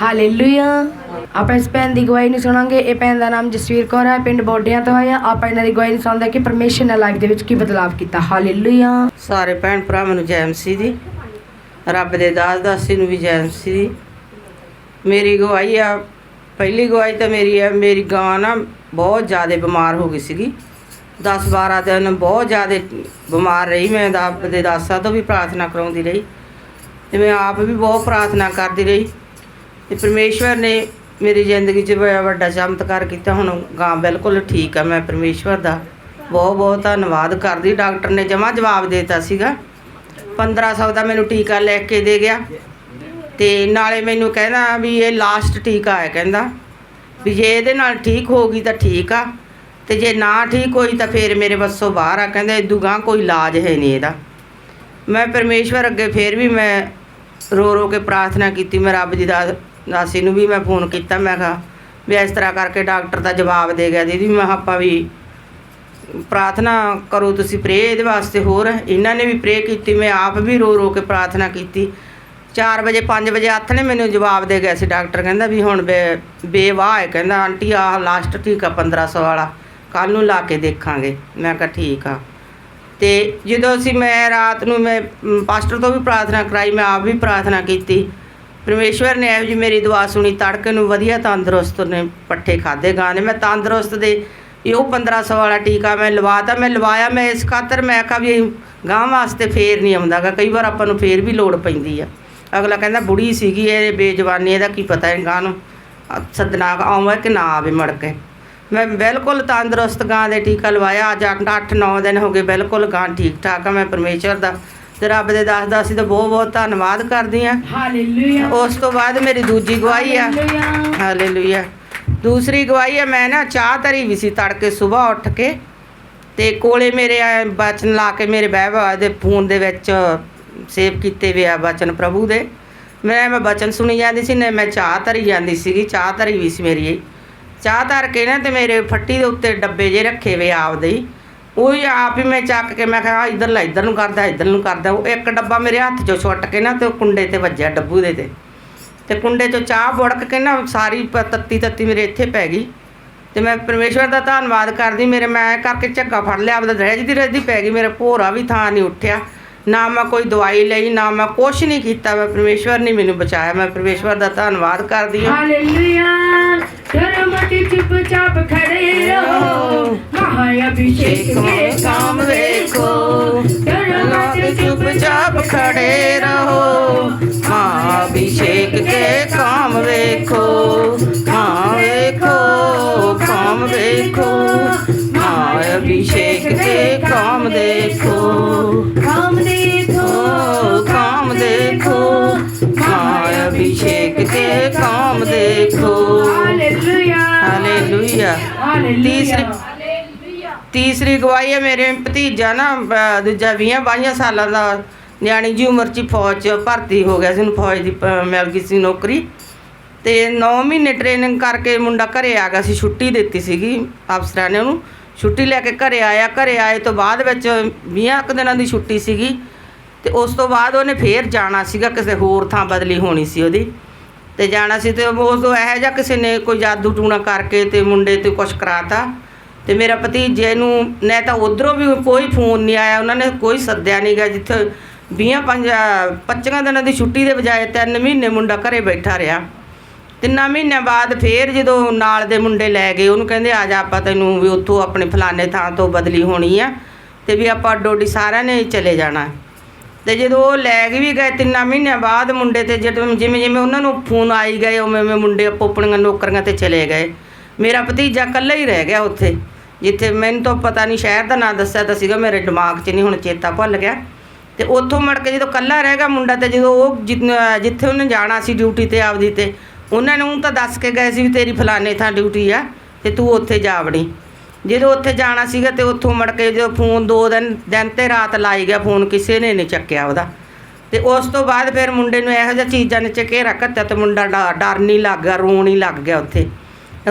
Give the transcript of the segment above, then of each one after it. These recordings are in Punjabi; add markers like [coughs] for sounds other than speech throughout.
ਹਾਲੇਲੂਇਆ ਆਪਾਂ ਇਸ ਭੈਣ ਦੀ ਗਵਾਹੀ ਨੂੰ ਸੁਣਾਂਗੇ। ਇਹ ਭੈਣ ਦਾ ਨਾਮ ਜਸਵੀਰ ਕੌਰ ਹੈ। ਪਿੰਡ ਬੋਡਿਆਂ ਤੋਂ ਆਇਆ। ਆਪਾਂ ਇਹਨਾਂ ਦੀ ਗਵਾਹੀ ਨੂੰ ਸੁਣਦੇ ਕਿ ਪਰਮੇਸ਼ਰ ਨੇ ਲਾਈਫ ਦੇ ਵਿੱਚ ਕੀ ਬਦਲਾਅ ਕੀਤਾ। ਹਾਲੇਲੂਇਆ ਸਾਰੇ ਭੈਣ ਭਰਾਵਾਂ ਨੂੰ ਜੈ ਮਸੀਹ ਦੀ। ਰੱਬ ਦੇ ਦਾਸ ਦਾਸੀ ਨੂੰ ਵੀ ਜੈ ਮਸੀਹ ਦੀ। ਮੇਰੀ ਗਵਾਹੀ ਆ, ਪਹਿਲੀ ਗਵਾਹੀ ਤਾਂ ਮੇਰੀ ਆ, ਮੇਰੀ ਗਾਂ ਨਾ ਬਹੁਤ ਜ਼ਿਆਦਾ ਬਿਮਾਰ ਹੋ ਗਈ ਸੀਗੀ। 10 12 ਦਿਨ ਬਹੁਤ ਜ਼ਿਆਦਾ ਬਿਮਾਰ ਰਹੀ। ਮੈਂ ਰੱਬ ਦੇ ਦਾਸਾਂ ਤੋਂ ਵੀ ਪ੍ਰਾਰਥਨਾ ਕਰਾਉਂਦੀ ਰਹੀ। ਤੇ ਮੈਂ ਆਪ ਵੀ ਬਹੁਤ ਪ੍ਰਾਰਥਨਾ ਕਰਦੀ ਰਹੀ। ਤੇ ਪਰਮੇਸ਼ਵਰ ਨੇ ਮੇਰੀ ਜ਼ਿੰਦਗੀ 'ਚ ਬੜਾ ਵੱਡਾ ਚਮਤਕਾਰ ਕੀਤਾ। ਹੁਣ ਗਾਂ ਬਿਲਕੁਲ ਠੀਕ ਆ, ਮੈਂ ਪਰਮੇਸ਼ਵਰ ਦਾ ਬਹੁਤ ਬਹੁਤ ਧੰਨਵਾਦ ਕਰਦੀ। ਡਾਕਟਰ ਨੇ ਜਮਾ ਜਵਾਬ ਦਿੱਤਾ ਸੀਗਾ। 1500 ਦਾ ਮੈਨੂੰ ਟੀਕਾ ਲੈ ਕੇ ਦੇ ਗਿਆ। ਤੇ ਨਾਲੇ ਮੈਨੂੰ ਕਹਿੰਦਾ ਵੀ ਇਹ ਲਾਸਟ ਟੀਕਾ ਹੈ ਕਹਿੰਦਾ। ਵੀ ਜੇ ਇਹਦੇ ਨਾਲ ਠੀਕ ਹੋ ਗਈ ਤਾਂ ਠੀਕ ਆ, ਤੇ ਜੇ ਨਾ ਠੀਕ ਹੋਈ ਤਾਂ ਫੇਰ ਮੇਰੇ ਵੱਸੋਂ ਬਾਹਰ ਆ। ਕਹਿੰਦੇ ਇਦੂ ਗਾਂ ਕੋਈ ਇਲਾਜ ਹੈ ਨਹੀਂ ਇਹਦਾ। ਮੈਂ ਪਰਮੇਸ਼ਵਰ ਅੱਗੇ ਫੇਰ ਵੀ ਮੈਂ ਰੋ ਰੋ ਕੇ ਪ੍ਰਾਰਥਨਾ ਕੀਤੀ, ਮੈਂ ਰੱਬ ਜੀ ਦਾ ਦਾਸੀ ਨੂੰ ਵੀ ਮੈਂ ਫੋਨ ਕੀਤਾ, ਮੈਂ ਕਿਹਾ ਵੀ ਇਸ ਤਰ੍ਹਾਂ ਕਰਕੇ ਡਾਕਟਰ ਦਾ ਜਵਾਬ ਦੇ ਗਿਆ ਦੀਦੀ, ਮੈਂ ਕਿਹਾ ਆਪਾਂ ਵੀ ਪ੍ਰਾਰਥਨਾ ਕਰੋ ਤੁਸੀਂ ਪ੍ਰੇ ਇਹਦੇ ਵਾਸਤੇ ਹੋਰ। ਇਹਨਾਂ ਨੇ ਵੀ ਪ੍ਰੇ ਕੀਤੀ, ਮੈਂ ਆਪ ਵੀ ਰੋ ਰੋ ਕੇ ਪ੍ਰਾਰਥਨਾ ਕੀਤੀ। 4 ਵਜੇ 5 ਵਜੇ ਹੱਥ ਨੇ ਮੈਨੂੰ ਜਵਾਬ ਦੇ ਗਿਆ ਸੀ ਡਾਕਟਰ, ਕਹਿੰਦਾ ਵੀ ਹੁਣ ਬੇ- ਬੇਵਾਹ ਹੈ, ਕਹਿੰਦਾ ਆਂਟੀ ਆਹ ਲਾਸਟ ਠੀਕ ਆ 1500 ਵਾਲਾ ਕੱਲ ਨੂੰ ਲਾ ਕੇ ਦੇਖਾਂਗੇ। ਮੈਂ ਕਿਹਾ ਠੀਕ ਆ। ਤੇ ਜਦੋਂ ਅਸੀਂ ਮੈਂ ਰਾਤ ਨੂੰ ਮੈਂ ਪਾਸਟਰ ਤੋਂ ਵੀ ਪ੍ਰਾਰਥਨਾ ਕਰਾਈ, ਮੈਂ ਆਪ ਵੀ ਪ੍ਰਾਰਥਨਾ ਕੀਤੀ। ਪਰਮੇਸ਼ਵਰ ਨੇ ਇਹੋ ਜੀ ਮੇਰੀ ਦੁਆ ਸੁਣੀ ਤੜਕੇ ਨੂੰ ਵਧੀਆ ਤੰਦਰੁਸਤ ਨੇ ਪੱਠੇ ਖਾਦੇ ਗਾਂ ਨੇ ਮੈਂ ਤੰਦਰੁਸਤ ਦੇ ਵੀ ਉਹ 1500 ਵਾਲਾ ਟੀਕਾ ਮੈਂ ਲਵਾਤਾ ਮੈਂ ਲਵਾਇਆ ਮੈਂ ਇਸ ਖਾਤਰ ਮੈਂ ਕਿਹਾ ਵੀ ਗਾਂ ਵਾਸਤੇ ਫੇਰ ਨਹੀਂ ਆਉਂਦਾਗਾ ਕਈ ਵਾਰ ਆਪਾਂ ਨੂੰ ਫੇਰ ਵੀ ਲੋੜ ਪੈਂਦੀ ਆ। ਅਗਲਾ ਕਹਿੰਦਾ ਬੁੜੀ ਸੀਗੀ ਇਹ ਬੇਜਵਾਨੀ ਇਹਦਾ ਕੀ ਪਤਾ ਹੈ ਗਾਂ ਨੂੰ ਅ, ਸੱਦਣਾ ਆਉਂਦਾ ਕਿ ਨਾ ਆਵੇ ਮੜ ਕੇ? ਮੈਂ ਬਿਲਕੁਲ ਤੰਦਰੁਸਤ ਗਾਂ ਦੇ ਟੀਕਾ ਲਵਾਇਆ ਅੱਜ 8-9 ਦਿਨ ਹੋ ਗਏ ਬਿਲਕੁਲ ਗਾਂ ਠੀਕ ਠਾਕ ਆ। ਮੈਂ ਪਰਮੇਸ਼ਵਰ ਦਾ ਤੇ ਰੱਬ ਦੇ ਦਾਸ ਦਾਸੀ ਦਾ ਬਹੁਤ ਬਹੁਤ ਧੰਨਵਾਦ ਕਰਦੀ ਆ ਹਾਲੇਲੂਇਆ। ਉਸ ਤੋਂ ਬਾਅਦ ਮੇਰੀ ਦੂਜੀ ਗਵਾਹੀ ਆ। ਹਾਲੇਲੂਇਆ। ਦੂਸਰੀ ਗਵਾਹੀ ਆ ਮੈਂ ਨਾ ਚਾਹ ਧਰੀ ਵੀ ਸੀ ਤੜਕੇ ਸਵੇਰ ਉੱਠ ਕੇ ਤੇ ਕੋਲੇ ਮੇਰੇ ਆ ਬਚਨ ਲਾ ਕੇ ਮੇਰੇ ਬਹਿਬਾ ਦੇ ਫੋਨ ਦੇ ਵਿੱਚ ਸੇਵ ਕੀਤੇ ਵੇ ਆ ਬਚਨ ਪ੍ਰਭੂ ਦੇ। ਮੈਂ ਮੈਂ ਬਚਨ ਸੁਣੀ ਜਾਂਦੀ ਸੀ ਨੇ ਮੈਂ ਚਾਹ ਧਰੀ ਜਾਂਦੀ ਸੀਗੀ ਚਾਹ ਧਰੀ ਵੀ ਸੀ ਮੇਰੀ। ਚਾਹ ਧਰ ਕੇ ਨਾ ਤੇ ਮੇਰੇ ਫੱਟੀ ਦੇ ਉੱਤੇ ਡੱਬੇ ਜੇ ਰੱਖੇ ਵੇ ਆਪਦੇ ਹੀ। ਉਹ ਹੀ ਆਪ ਹੀ ਮੈਂ ਚੱਕ ਕੇ ਮੈਂ ਕਿਹਾ ਇੱਧਰ ਲੈ, ਇੱਧਰ ਨੂੰ ਕਰਦਾ, ਇੱਧਰ ਨੂੰ ਕਰਦਾ। ਉਹ ਇੱਕ ਡੱਬਾ ਮੇਰੇ ਹੱਥ 'ਚੋਂ ਛੁੱਟ ਕੇ ਨਾ ਤੇ ਉਹ ਕੁੰਡੇ ਤੇ ਵੱਜਿਆ ਡੱਬੂ ਦੇ ਤੇ। ਤੇ ਕੁੰਡੇ 'ਚੋਂ ਚਾਹ ਬੁੜਕ ਕੇ ਨਾ ਸਾਰੀ ਤੱਤੀ ਤੱਤੀ ਮੇਰੇ ਇੱਥੇ ਪੈ ਗਈ। ਤੇ ਮੈਂ ਪਰਮੇਸ਼ਵਰ ਦਾ ਧੰਨਵਾਦ ਕਰਦੀ, ਮੇਰੇ ਮੈਂ ਕਰਕੇ ਝੱਗਾ ਫੜ ਲਿਆ, ਆਪਦਾ ਰਹਿਜਦੀ ਰਹਿਜਦੀ ਪੈ ਗਈ, ਮੇਰਾ ਭੋਰਾ ਵੀ ਥਾਂ ਨਹੀਂ ਉੱਠਿਆ। ਨਾ ਮੈਂ ਕੋਈ ਦਵਾਈ ਲਈ, ਨਾ ਮੈਂ ਕੁਛ ਨਹੀਂ ਕੀਤਾ, ਮੈਂ ਪਰਮੇਸ਼ਵਰ ਨੇ ਮੈਨੂੰ ਬਚਾਇਆ। ਮੈਂ ਪਰਮੇਸ਼ਵਰ ਦਾ ਧੰਨਵਾਦ ਕਰਦੀ ਹਾਂ। ਹਾਲੇਲੂਇਆ। ਮਹਾ ਅਭਿਸ਼ੇਕ ਕੇ ਕੰਮ ਵੇਖੋ ਸ਼ਰਮ ਮਟੀ ਚੁੱਪਚਾਪ ਖੜੇ ਰਹੋ ਮਾਂ ਅਭਿਸ਼ੇਕ ਕੇ ਕੰਮ ਵੇਖੋ ਮਾਂ ਵੇਖੋ ਕੰਮ ਵੇਖੋ ਮਾਂ ਅਭਿਸ਼ੇਕ ਕੇ ਕੰਮ ਦੇਖੋ ਕੰਮ ਦੇਖੋ ਓ ਕੰਮ ਦੇਖੋ ਮਾਂ ਅਭਿਸ਼ੇਕ ਕੇ ਕੰਮ ਦੇਖੋ ਹਾਲੇਲੂਇਆ ਹਾਲੇਲੂਇਆ ਤੀਸਰੀ ਤੀਸਰੀ ਗਵਾਹੀ ਹੈ ਮੇਰੇ ਭਤੀਜਾ ਨਾ ਅਹ, ਦੂਜਾ 20 22 ਸਾਲਾਂ ਦਾ ਨਿਆਣੀ ਜੀ ਉਮਰ 'ਚ ਹੀ ਫੌਜ 'ਚ ਭਰਤੀ ਹੋ ਗਿਆ ਸੀ ਉਹਨੂੰ ਫੌਜ ਦੀ ਪ- ਮਿਲ ਗਈ ਸੀ ਨੌਕਰੀ। ਤੇ 9 ਮਹੀਨੇ ਟ੍ਰੇਨਿੰਗ ਕਰਕੇ ਮੁੰਡਾ ਘਰੇ ਆ ਗਿਆ ਸੀ ਛੁੱਟੀ ਦਿੱਤੀ ਸੀਗੀ ਅਫਸਰਾਂ ਨੇ ਉਹਨੂੰ। ਛੁੱਟੀ ਲੈ ਕੇ ਘਰੇ ਆਇਆ ਘਰੇ ਆਏ ਤੋਂ ਬਾਅਦ ਵਿੱਚ 20 ਕੁ ਦਿਨਾਂ ਦੀ ਛੁੱਟੀ ਸੀਗੀ। ਤੇ ਉਸ ਤੋਂ ਬਾਅਦ ਉਹਨੇ ਫੇਰ ਜਾਣਾ ਸੀਗਾ ਕਿਸੇ ਹੋਰ ਥਾਂ ਬਦਲੀ ਹੋਣੀ ਸੀ ਉਹਦੀ। ਤੇ ਜਾਣਾ ਸੀ ਤੇ ਉਸ ਤੋਂ ਇਹੋ ਜਿਹਾ ਕਿਸੇ ਨੇ ਕੋਈ ਜਾਦੂ ਟੂਣਾ ਕਰਕੇ ਤੇ ਮੁੰਡੇ ਤੇ ਕੁਛ ਕਰਾਤਾ। ਤੇ ਮੇਰਾ ਭਤੀਜੇ ਨੂੰ ਨੇ ਤਾਂ ਉਧਰੋਂ ਵੀ ਕੋਈ ਫੋਨ ਨਹੀਂ ਆਇਆ, ਉਹਨਾਂ ਨੇ ਕੋਈ ਸੱਦਿਆ ਨਹੀਂ ਗਿਆ ਜਿੱਥੇ 20 ਪੰਜਾ 25 ਦਿਨਾਂ ਦੀ ਛੁੱਟੀ ਦੇ ਬਜਾਏ ਤਿੰਨ ਮਹੀਨੇ ਮੁੰਡਾ ਘਰੇ ਬੈਠਾ ਰਿਹਾ। ਤਿੰਨਾਂ ਮਹੀਨਿਆਂ ਬਾਅਦ ਫੇਰ ਜਦੋਂ ਨਾਲ ਦੇ ਮੁੰਡੇ ਲੈ ਗਏ, ਉਹਨੂੰ ਕਹਿੰਦੇ ਆ ਜਾ ਆਪਾਂ ਤੈਨੂੰ ਵੀ ਉੱਥੋਂ ਆਪਣੇ ਫਲਾਣੇ ਥਾਂ ਤੋਂ ਬਦਲੀ ਹੋਣੀ ਆ ਤੇ ਵੀ ਆਪਾਂ ਡੋਡੀ ਸਾਰਿਆਂ ਨੇ ਚਲੇ ਜਾਣਾ। ਤੇ ਜਦੋਂ ਉਹ ਲੈ ਕੇ ਵੀ ਗਏ ਤਿੰਨਾਂ ਮਹੀਨਿਆਂ ਬਾਅਦ ਮੁੰਡੇ ਤੇ ਜਦੋਂ ਜਿਵੇਂ ਜਿਵੇਂ ਉਹਨਾਂ ਨੂੰ ਫੋਨ ਆਈ ਗਏ, ਉਵੇਂ ਉਵੇਂ ਮੁੰਡੇ ਆਪੋ ਆਪਣੀਆਂ ਨੌਕਰੀਆਂ ਤੇ ਚਲੇ ਗਏ। ਮੇਰਾ ਭਤੀਜਾ ਇਕੱਲਾ ਹੀ ਰਹਿ ਗਿਆ ਉੱਥੇ। ਜਿੱਥੇ ਮੈਨੂੰ ਤਾਂ ਪਤਾ ਨਹੀਂ ਸ਼ਹਿਰ ਦਾ ਨਾਂ ਦੱਸਿਆ ਤਾਂ ਸੀਗਾ, ਮੇਰੇ ਦਿਮਾਗ 'ਚ ਨਹੀਂ ਹੁਣ ਚੇਤਾ ਭੁੱਲ ਗਿਆ। ਤੇ ਉੱਥੋਂ ਮੜ ਕੇ ਜਦੋਂ ਇਕੱਲਾ ਰਹਿ ਗਿਆ ਮੁੰਡਾ ਤੇ ਜਦੋਂ ਉਹ ਜਿ- ਜਿੱਥੇ ਉਹਨੇ ਜਾਣਾ ਸੀ ਡਿਊਟੀ ਤੇ ਆਪਦੀ ਤੇ, ਉਹਨਾਂ ਨੂੰ ਤਾਂ ਦੱਸ ਕੇ ਗਏ ਸੀ ਵੀ ਤੇਰੀ ਫਲਾਣੇ ਥਾਂ ਡਿਊਟੀ ਆ ਤੇ ਤੂੰ ਉੱਥੇ ਜਾ ਵੜੀ। ਜਦੋਂ ਉੱਥੇ ਜਾਣਾ ਸੀਗਾ ਤੇ ਉੱਥੋਂ ਮੜ ਕੇ ਜਦੋਂ ਫੋਨ ਦੋ ਦਿਨ ਦਿਨ ਤੇ ਰਾਤ ਲਾਈ ਗਿਆ ਫੋਨ, ਕਿਸੇ ਨੇ ਨਹੀਂ ਚੱਕਿਆ ਉਹਦਾ। ਤੇ ਉਸ ਤੋਂ ਬਾਅਦ ਫਿਰ ਮੁੰਡੇ ਨੂੰ ਇਹੋ ਜਿਹਾ ਚੀਜ਼ਾਂ ਨੇ ਘੇਰਾ ਘੱਤਿਆ ਤੇ ਮੁੰਡਾ ਡਾ- ਡਰ ਨਹੀਂ ਲੱਗ ਗਿਆ, ਰੋਣ ਹੀ ਲੱਗ ਗਿਆ ਉੱਥੇ।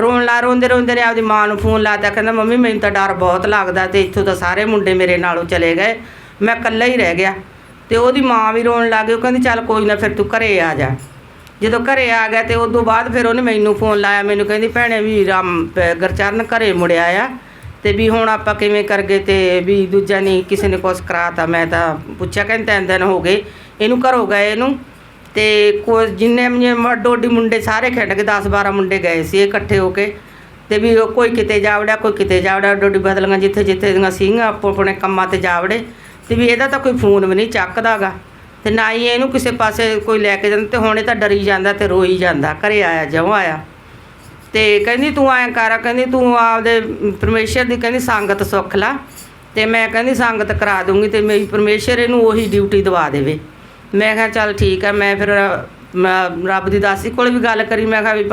ਰੋਣ ਲਾ ਰੋਂਦੇ ਰੋਂਦੇ ਨੇ ਆਪਦੀ ਮਾਂ ਨੂੰ ਫੋਨ ਲਾਤਾ, ਕਹਿੰਦਾ, ਮੰਮੀ, ਮੈਨੂੰ ਤਾਂ ਡਰ ਬਹੁਤ ਲੱਗਦਾ ਤੇ ਇੱਥੋਂ ਤਾਂ ਸਾਰੇ ਮੁੰਡੇ ਮੇਰੇ ਨਾਲੋਂ ਚਲੇ ਗਏ। ਮੈਂ ਇਕੱਲਾ ਹੀ ਰਹਿ ਗਿਆ। ਤੇ ਉਹਦੀ ਮਾਂ ਵੀ ਰੋਣ ਲੱਗ ਗਈ, ਉਹ ਕਹਿੰਦੀ, ਚੱਲ ਕੋਈ ਨਾ, ਫਿਰ ਤੂੰ ਘਰੇ ਆ ਜਾ। ਜਦੋਂ ਘਰੇ ਆ ਗਿਆ ਤੇ ਉਸ ਤੋਂ ਬਾਅਦ ਫਿਰ ਉਹਨੇ ਮੈਨੂੰ ਫੋਨ ਲਾਇਆ, ਮੈਨੂੰ ਕਹਿੰਦੀ, ਭੈਣੇ, ਵੀ ਰਾਮ ਪ- ਘਰੇ ਮੁੜਿਆ ਆ ਤੇ ਵੀ ਹੁਣ ਆਪਾਂ ਕਿਵੇਂ ਕਰਗੇ ਤੇ ਵੀ ਦੂਜਾ ਨਹੀਂ ਕਿਸੇ ਨੇ ਕੁਛ ਕਰਾਤਾ? ਮੈਂ ਤਾਂ ਪੁੱਛਿਆ, ਕਹਿੰਦੇ, ਤਿੰਨ ਦਿਨ ਹੋ ਗਏ, ਇਹਨੂੰ ਘਰੋਂ ਗਏ ਇਹਨੂੰ ਤੇ ਕੋ ਜਿੰਨੇ ਵੀ ਡੋਡੀ ਮੁੰਡੇ ਸਾਰੇ ਖੇਡ ਕੇ 10 12 ਮੁੰਡੇ ਗਏ ਸੀ ਇਕੱਠੇ ਹੋ ਕੇ। ਤੇ ਵੀ ਉਹ ਕੋਈ ਕਿਤੇ ਜਾਵੜਿਆ, ਕੋਈ ਕਿਤੇ ਜਾਵੜਿਆ ਡੋਡੀ ਬਦਲੀਆਂ ਜਿੱਥੇ ਜਿੱਥੇ ਦੀਆਂ ਸੀਗੀਆਂ, ਆਪੋ ਆਪਣੇ ਕੰਮਾਂ ਤੇ ਜਾਵੜੇ। ਤੇ ਵੀ ਇਹਦਾ ਤਾਂ ਕੋਈ ਫੋਨ ਵੀ ਨਹੀਂ ਚੱਕਦਾਗਾ ਤੇ ਨਾ ਹੀ ਇਹਨੂੰ ਕਿਸੇ ਪਾਸੇ ਕੋਈ ਲੈ ਕੇ ਜਾਂਦਾ, ਤੇ ਹੁਣ ਇਹ ਤਾਂ ਡਰੀ ਜਾਂਦਾ ਤੇ ਰੋਈ ਜਾਂਦਾ, ਘਰੇ ਆਇਆ, ਜਿਉਂ ਆਇਆ। ਤੇ ਕਹਿੰਦੀ ਤੂੰ ਐਂ ਕਰ, ਕਹਿੰਦੀ ਤੂੰ ਆਪਦੇ ਪਰਮੇਸ਼ਰ ਦੀ ਕਹਿੰਦੀ ਸੰਗਤ ਸੁੱਖ ਲਾ। ਤੇ ਮੈਂ ਕਹਿੰਦੀ ਸੰਗਤ ਕਰਾ ਦੂੰਗੀ ਤੇ ਮੇਰੀ ਪਰਮੇਸ਼ਰ ਇਹਨੂੰ ਉਹੀ ਡਿਊਟੀ ਦਵਾ ਦੇਵੇ। ਮੈਂ ਕਿਹਾ ਚੱਲ ਠੀਕ ਆ, ਮੈਂ ਫਿਰ, ਮੈਂ ਰੱਬ ਦੀ ਦਾਸੀ ਕੋਲ ਵੀ ਗੱਲ ਕਰੀ, ਮੈਂ ਕਿਹਾ ਵੀ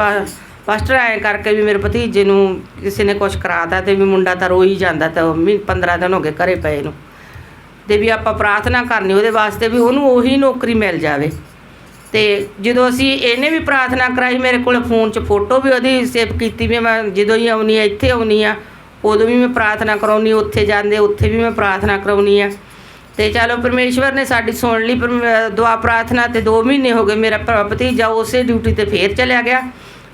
ਪਾਸਟਰ ਐਂ ਕਰਕੇ ਵੀ ਮੇਰੇ ਭਤੀਜੇ ਨੂੰ ਕਿਸੇ ਨੇ ਕੁਝ ਕਰਾਤਾ ਤੇ ਵੀ ਮੁੰਡਾ ਤਾਂ ਰੋਈ ਜਾਂਦਾ ਤਾਂ 15 ਦਿਨ ਹੋ ਗਏ ਘਰੇ ਪਏ ਨੂੰ। ਤੇ ਵੀ ਆਪਾਂ ਪ੍ਰਾਰਥਨਾ ਕਰਨੀ, ਉਹਦੇ ਵਾਸਤੇ ਵੀ ਉਹਨੂੰ ਉਹੀ ਨੌਕਰੀ ਮਿਲ ਜਾਵੇ। ਤੇ ਜਦੋਂ ਅਸੀਂ ਇਹਨੇ ਵੀ ਪ੍ਰਾਰਥਨਾ ਕਰਾਈ, ਮੇਰੇ ਕੋਲ ਫੋਨ 'ਚ ਫੋਟੋ ਵੀ ਉਹਦੀ ਸੇਵ ਕੀਤੀ ਵੀ ਮੈਂ ਜਦੋਂ ਹੀ ਆਉਣੀ ਆ, ਇੱਥੇ ਆਉਣੀ ਆ, ਉਦੋਂ ਵੀ ਮੈਂ ਪ੍ਰਾਰਥਨਾ ਕਰਾਉਣੀ, ਉੱਥੇ ਜਾਂਦੇ, ਉੱਥੇ ਵੀ ਮੈਂ ਪ੍ਰਾਰਥਨਾ ਕਰਾਉਣੀ ਆ। ਤੇ ਚਲੋ ਪਰਮੇਸ਼ਵਰ ਨੇ ਸਾਡੀ ਸੁਣ ਲਈ, ਪਰਮ- ਦੁਆ ਪ੍ਰਾਰਥਨਾ ਤੇ 2 ਮਹੀਨੇ ਹੋ ਗਏ ਮੇਰਾ ਭਤੀਜਾ ਉਸੇ ਡਿਊਟੀ ਤੇ ਫੇਰ ਚਲਿਆ ਗਿਆ।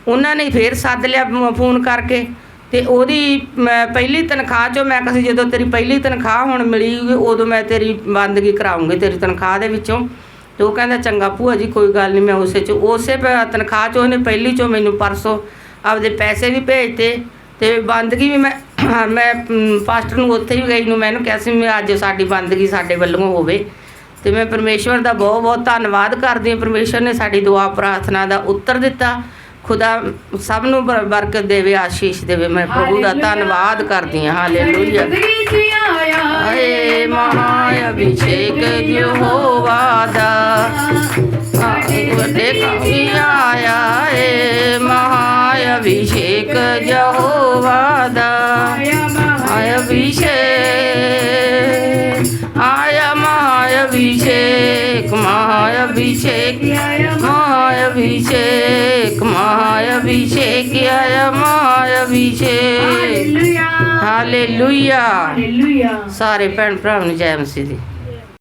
ਉਹਨਾਂ ਨੇ ਫੇਰ ਸੱਦ ਲਿਆ ਫੋਨ ਕਰਕੇ ਤੇ ਉਹਦੀ ਮੈਂ ਪਹਿਲੀ ਤਨਖਾਹ ਚੋਂ ਮੈਂ ਕਿਹਾ ਜਦੋਂ ਤੇਰੀ ਪਹਿਲੀ ਤਨਖਾਹ ਹੁਣ ਮਿਲੀ ਉਦੋਂ ਮੈਂ ਤੇਰੀ ਬੰਦਗੀ ਕਰਾਉਂਗੀ, ਤੇਰੀ ਤਨਖਾਹ ਦੇ ਵਿੱਚੋਂ। ਤੇ ਉਹ ਕਹਿੰਦਾ, ਚੰਗਾ ਭੂਆ ਜੀ, ਕੋਈ ਗੱਲ ਨਹੀਂ ਮੈਂ ਉਸੇ ਚ, ਉਸੇ ਪ- ਤਨਖਾਹ ਚੋਂ ਉਹਨੇ ਪਹਿਲੀ ਚੋਂ ਮੈਨੂੰ ਪਰਸੋਂ ਆਪਦੇ ਪੈਸੇ ਵੀ ਭੇਜਤੇ ਤੇ ਬੰਦਗੀ ਵੀ ਮੈਂ [coughs] ਮੈਂ ਅਮ, ਪਾਸਟਰ ਨੂੰ ਉੱਥੇ ਵੀ ਗਈ ਨੂੰ ਮੈਨੂੰ ਕਿਹਾ ਸੀ ਮੈਂ ਅੱਜ ਸਾਡੀ ਬੰਦਗੀ ਸਾਡੇ ਵੱਲੋਂ ਹੋਵੇ। ਤੇ ਮੈਂ ਪਰਮੇਸ਼ਵਰ ਦਾ ਬਹੁਤ ਬਹੁਤ ਧੰਨਵਾਦ ਕਰਦੀ ਹਾਂ। ਪਰਮੇਸ਼ਵਰ ਨੇ ਸਾਡੀ ਦੁਆ ਪ੍ਰਾਰਥਨਾ ਦਾ ਉੱਤਰ ਦਿੱਤਾ। ਖੁਦਾ ਸਭ ਨੂੰ ਬਰ- ਬਰਕਤ ਦੇਵੇ ਆਸ਼ੀਸ਼ ਦੇਵੇ। ਮੈਂ ਪ੍ਰਭੂ ਦਾ। ਧੰਨਵਾਦ ਕਰਦੀ ਹਾਂ। ਹਾਲੇਲੂਇਆ ਹੇ ਮਹਾ ਅਭਿਸ਼ੇਕ ਯਹੋਵਾ ਦਾ। ਵੱਡੇ ਕਵੀ ਅਭਿਸ਼ੇਕ ਮਹਾ ਅਭਿਸ਼ੇਕ ਮਹਾ ਅਭਿਸ਼ੇਕ ਮਹਾ ਅਭਿਸ਼ੇਕ ਆਇਆ ਮਹਾ ਅਭਿਸ਼ੇਕ। ਹਾਲੇਲੂਇਆ। ਹਾਲੇਲੂਇਆ। ਸਾਰੇ ਭੈਣ ਭਰਾਵਾਂ ਨੂੰ ਜੈ ਮਸੀਹ ਦੀ।